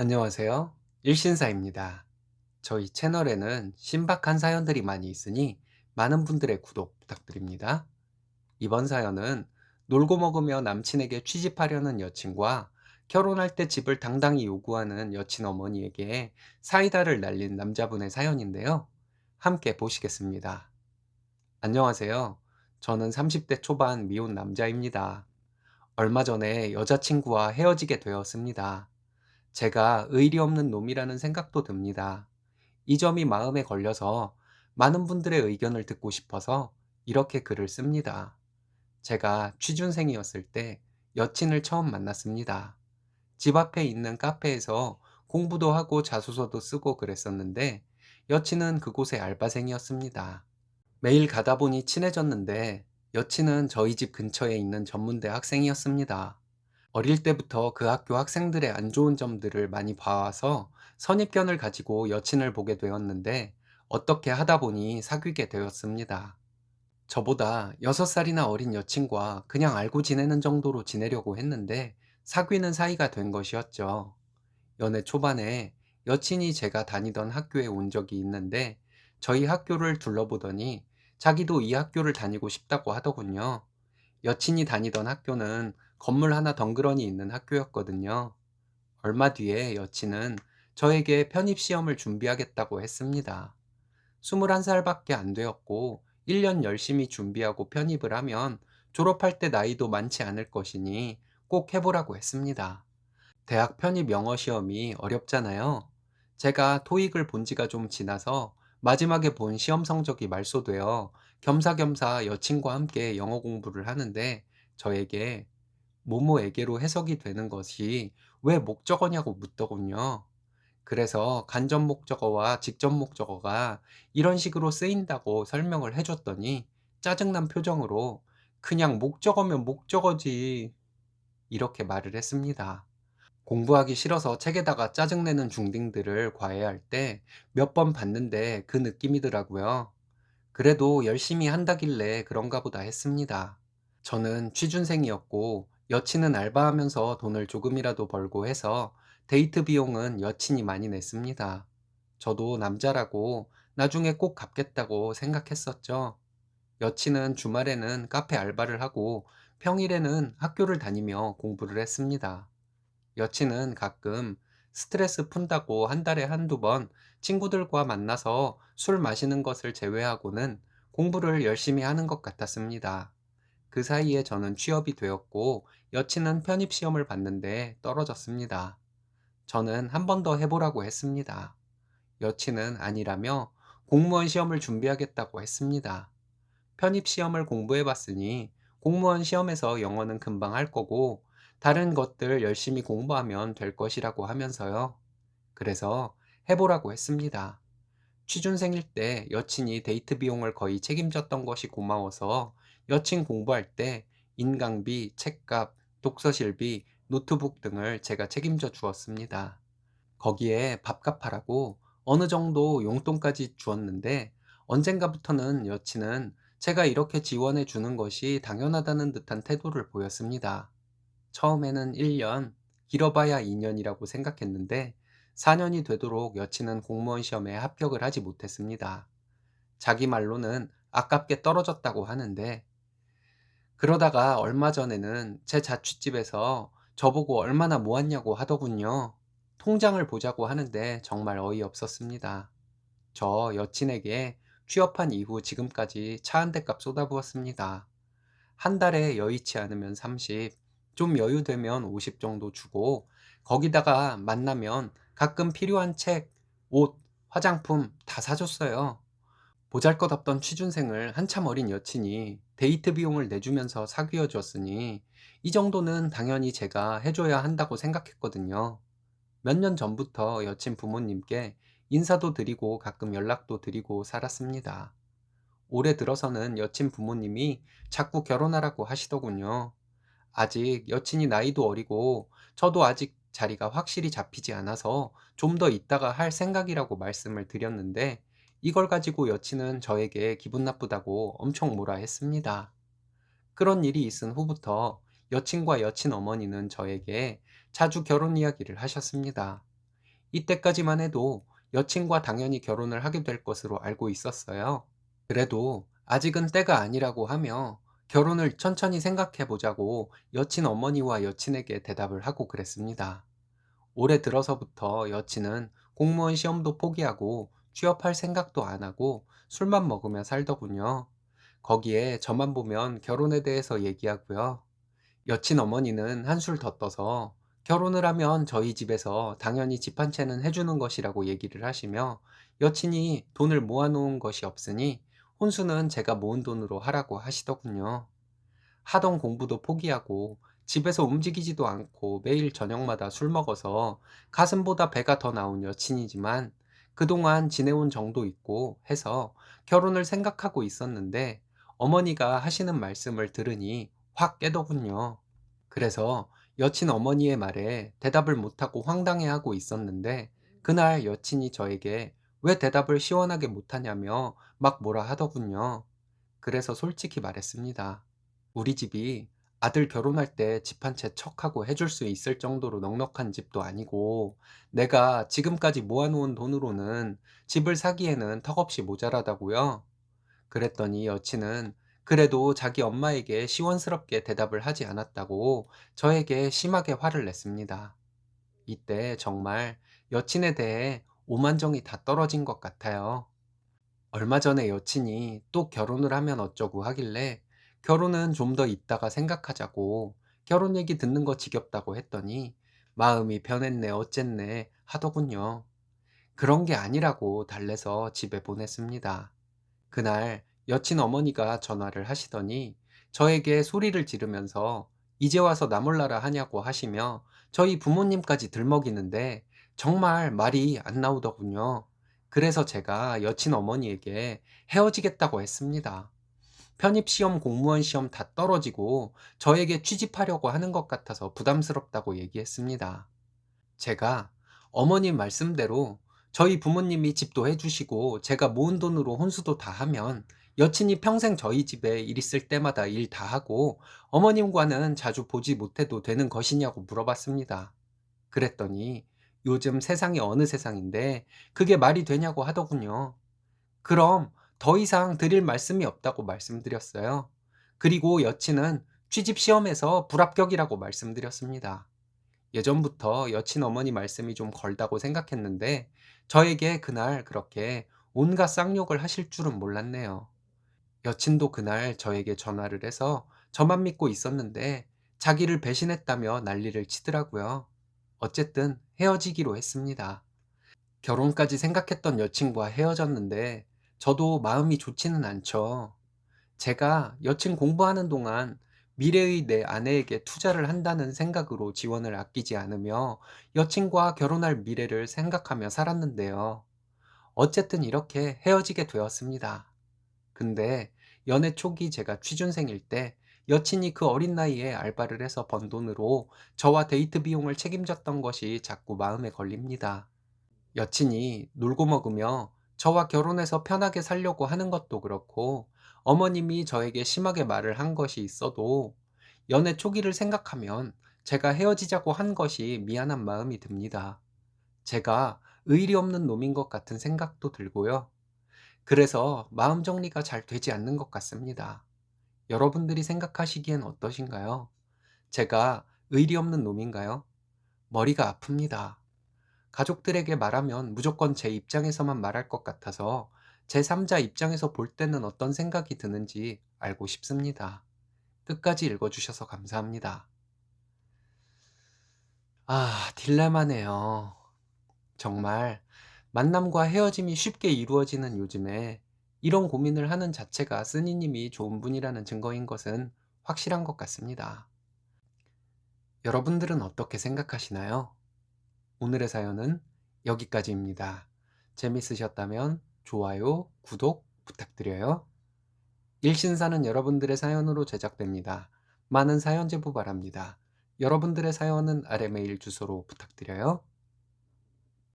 안녕하세요. 일신사입니다. 저희 채널에는 신박한 사연들이 많이 있으니 많은 분들의 구독 부탁드립니다. 이번 사연은 놀고 먹으며 남친에게 취집하려는 여친과 결혼할 때 집을 당당히 요구하는 여친 어머니에게 사이다를 날린 남자분의 사연인데요. 함께 보시겠습니다. 안녕하세요. 저는 30대 초반 미혼 남자입니다. 얼마 전에 여자친구와 헤어지게 되었습니다. 제가 의리 없는 놈이라는 생각도 듭니다. 이 점이 마음에 걸려서 많은 분들의 의견을 듣고 싶어서 이렇게 글을 씁니다. 제가 취준생이었을 때 여친을 처음 만났습니다. 집 앞에 있는 카페에서 공부도 하고 자소서도 쓰고 그랬었는데 여친은 그곳의 알바생이었습니다. 매일 가다 보니 친해졌는데 여친은 저희 집 근처에 있는 전문대 학생이었습니다. 어릴 때부터 그 학교 학생들의 안 좋은 점들을 많이 봐와서 선입견을 가지고 여친을 보게 되었는데 어떻게 하다 보니 사귀게 되었습니다. 저보다 6살이나 어린 여친과 그냥 알고 지내는 정도로 지내려고 했는데 사귀는 사이가 된 것이었죠. 연애 초반에 여친이 제가 다니던 학교에 온 적이 있는데 저희 학교를 둘러보더니 자기도 이 학교를 다니고 싶다고 하더군요. 여친이 다니던 학교는 건물 하나 덩그러니 있는 학교였거든요. 얼마 뒤에 여친은 저에게 편입시험을 준비하겠다고 했습니다. 21살밖에 안 되었고 1년 열심히 준비하고 편입을 하면 졸업할 때 나이도 많지 않을 것이니 꼭 해보라고 했습니다. 대학 편입 영어 시험이 어렵잖아요. 제가 토익을 본 지가 좀 지나서 마지막에 본 시험 성적이 말소되어 겸사겸사 여친과 함께 영어 공부를 하는데 저에게 뭐뭐에게로 해석이 되는 것이 왜 목적어냐고 묻더군요. 그래서 간접 목적어와 직접 목적어가 이런 식으로 쓰인다고 설명을 해줬더니 짜증난 표정으로 그냥 목적어면 목적어지 이렇게 말을 했습니다. 공부하기 싫어서 책에다가 짜증내는 중딩들을 과외할 때 몇 번 봤는데 그 느낌이더라고요. 그래도 열심히 한다길래 그런가 보다 했습니다. 저는 취준생이었고 여친은 알바하면서 돈을 조금이라도 벌고 해서 데이트 비용은 여친이 많이 냈습니다. 저도 남자라고 나중에 꼭 갚겠다고 생각했었죠. 여친은 주말에는 카페 알바를 하고 평일에는 학교를 다니며 공부를 했습니다. 여친은 가끔 스트레스 푼다고 한 달에 한두 번 친구들과 만나서 술 마시는 것을 제외하고는 공부를 열심히 하는 것 같았습니다. 그 사이에 저는 취업이 되었고 여친은 편입 시험을 봤는데 떨어졌습니다. 저는 한 번 더 해보라고 했습니다. 여친은 아니라며 공무원 시험을 준비하겠다고 했습니다. 편입 시험을 공부해 봤으니 공무원 시험에서 영어는 금방 할 거고 다른 것들 열심히 공부하면 될 것이라고 하면서요. 그래서 해보라고 했습니다. 취준생일 때 여친이 데이트 비용을 거의 책임졌던 것이 고마워서 여친 공부할 때 인강비, 책값, 독서실비, 노트북 등을 제가 책임져 주었습니다. 거기에 밥값하라고 어느 정도 용돈까지 주었는데 언젠가부터는 여친은 제가 이렇게 지원해 주는 것이 당연하다는 듯한 태도를 보였습니다. 처음에는 1년, 길어봐야 2년이라고 생각했는데 4년이 되도록 여친은 공무원 시험에 합격을 하지 못했습니다. 자기 말로는 아깝게 떨어졌다고 하는데 그러다가 얼마 전에는 제 자취집에서 저보고 얼마나 모았냐고 하더군요. 통장을 보자고 하는데 정말 어이없었습니다. 저 여친에게 취업한 이후 지금까지 차 한 대 값 쏟아부었습니다. 한 달에 여의치 않으면 30, 좀 여유되면 50 정도 주고 거기다가 만나면 가끔 필요한 책, 옷, 화장품 다 사줬어요. 보잘것없던 취준생을 한참 어린 여친이 데이트 비용을 내주면서 사귀어 줬으니 이 정도는 당연히 제가 해줘야 한다고 생각했거든요. 몇 년 전부터 여친 부모님께 인사도 드리고 가끔 연락도 드리고 살았습니다. 올해 들어서는 여친 부모님이 자꾸 결혼하라고 하시더군요. 아직 여친이 나이도 어리고 저도 아직 자리가 확실히 잡히지 않아서 좀 더 있다가 할 생각이라고 말씀을 드렸는데 이걸 가지고 여친은 저에게 기분 나쁘다고 엄청 뭐라 했습니다. 그런 일이 있은 후부터 여친과 여친 어머니는 저에게 자주 결혼 이야기를 하셨습니다. 이때까지만 해도 여친과 당연히 결혼을 하게 될 것으로 알고 있었어요. 그래도 아직은 때가 아니라고 하며 결혼을 천천히 생각해 보자고 여친 어머니와 여친에게 대답을 하고 그랬습니다. 올해 들어서부터 여친은 공무원 시험도 포기하고 취업할 생각도 안 하고 술만 먹으며 살더군요. 거기에 저만 보면 결혼에 대해서 얘기하고요. 여친 어머니는 한술 더 떠서 결혼을 하면 저희 집에서 당연히 집 한 채는 해주는 것이라고 얘기를 하시며 여친이 돈을 모아놓은 것이 없으니 혼수는 제가 모은 돈으로 하라고 하시더군요. 하던 공부도 포기하고 집에서 움직이지도 않고 매일 저녁마다 술 먹어서 가슴보다 배가 더 나온 여친이지만 그동안 지내온 정도 있고 해서 결혼을 생각하고 있었는데 어머니가 하시는 말씀을 들으니 확 깨더군요. 그래서 여친 어머니의 말에 대답을 못하고 황당해하고 있었는데 그날 여친이 저에게 왜 대답을 시원하게 못하냐며 막 뭐라 하더군요. 그래서 솔직히 말했습니다. 우리 집이 아들 결혼할 때 집 한 채 척하고 해줄 수 있을 정도로 넉넉한 집도 아니고 내가 지금까지 모아놓은 돈으로는 집을 사기에는 턱없이 모자라다고요. 그랬더니 여친은 그래도 자기 엄마에게 시원스럽게 대답을 하지 않았다고 저에게 심하게 화를 냈습니다. 이때 정말 여친에 대해 오만정이 다 떨어진 것 같아요. 얼마 전에 여친이 또 결혼을 하면 어쩌고 하길래 결혼은 좀 더 있다가 생각하자고 결혼 얘기 듣는 거 지겹다고 했더니 마음이 변했네 어쨌네 하더군요. 그런 게 아니라고 달래서 집에 보냈습니다. 그날 여친 어머니가 전화를 하시더니 저에게 소리를 지르면서 이제 와서 나 몰라라 하냐고 하시며 저희 부모님까지 들먹이는데 정말 말이 안 나오더군요. 그래서 제가 여친 어머니에게 헤어지겠다고 했습니다. 편입시험, 공무원 시험 다 떨어지고 저에게 취직하려고 하는 것 같아서 부담스럽다고 얘기했습니다. 제가 어머님 말씀대로 저희 부모님이 집도 해주시고 제가 모은 돈으로 혼수도 다 하면 여친이 평생 저희 집에 일 있을 때마다 일 다 하고 어머님과는 자주 보지 못해도 되는 것이냐고 물어봤습니다. 그랬더니 요즘 세상이 어느 세상인데 그게 말이 되냐고 하더군요. 그럼 더 이상 드릴 말씀이 없다고 말씀드렸어요. 그리고 여친은 취집 시험에서 불합격이라고 말씀드렸습니다. 예전부터 여친 어머니 말씀이 좀 걸다고 생각했는데 저에게 그날 그렇게 온갖 쌍욕을 하실 줄은 몰랐네요. 여친도 그날 저에게 전화를 해서 저만 믿고 있었는데 자기를 배신했다며 난리를 치더라고요. 어쨌든 헤어지기로 했습니다. 결혼까지 생각했던 여친과 헤어졌는데 저도 마음이 좋지는 않죠. 제가 여친 공부하는 동안 미래의 내 아내에게 투자를 한다는 생각으로 지원을 아끼지 않으며 여친과 결혼할 미래를 생각하며 살았는데요. 어쨌든 이렇게 헤어지게 되었습니다. 근데 연애 초기 제가 취준생일 때 여친이 그 어린 나이에 알바를 해서 번 돈으로 저와 데이트 비용을 책임졌던 것이 자꾸 마음에 걸립니다. 여친이 놀고 먹으며 저와 결혼해서 편하게 살려고 하는 것도 그렇고 어머님이 저에게 심하게 말을 한 것이 있어도 연애 초기를 생각하면 제가 헤어지자고 한 것이 미안한 마음이 듭니다. 제가 의리 없는 놈인 것 같은 생각도 들고요. 그래서 마음 정리가 잘 되지 않는 것 같습니다. 여러분들이 생각하시기엔 어떠신가요? 제가 의리 없는 놈인가요? 머리가 아픕니다. 가족들에게 말하면 무조건 제 입장에서만 말할 것 같아서 제3자 입장에서 볼 때는 어떤 생각이 드는지 알고 싶습니다. 끝까지 읽어주셔서 감사합니다. 아, 딜레마네요. 정말 만남과 헤어짐이 쉽게 이루어지는 요즘에 이런 고민을 하는 자체가 쓰니님이 좋은 분이라는 증거인 것은 확실한 것 같습니다. 여러분들은 어떻게 생각하시나요? 오늘의 사연은 여기까지입니다. 재밌으셨다면 좋아요, 구독 부탁드려요. 일신사는 여러분들의 사연으로 제작됩니다. 많은 사연 제보 바랍니다. 여러분들의 사연은 아래 메일 주소로 부탁드려요.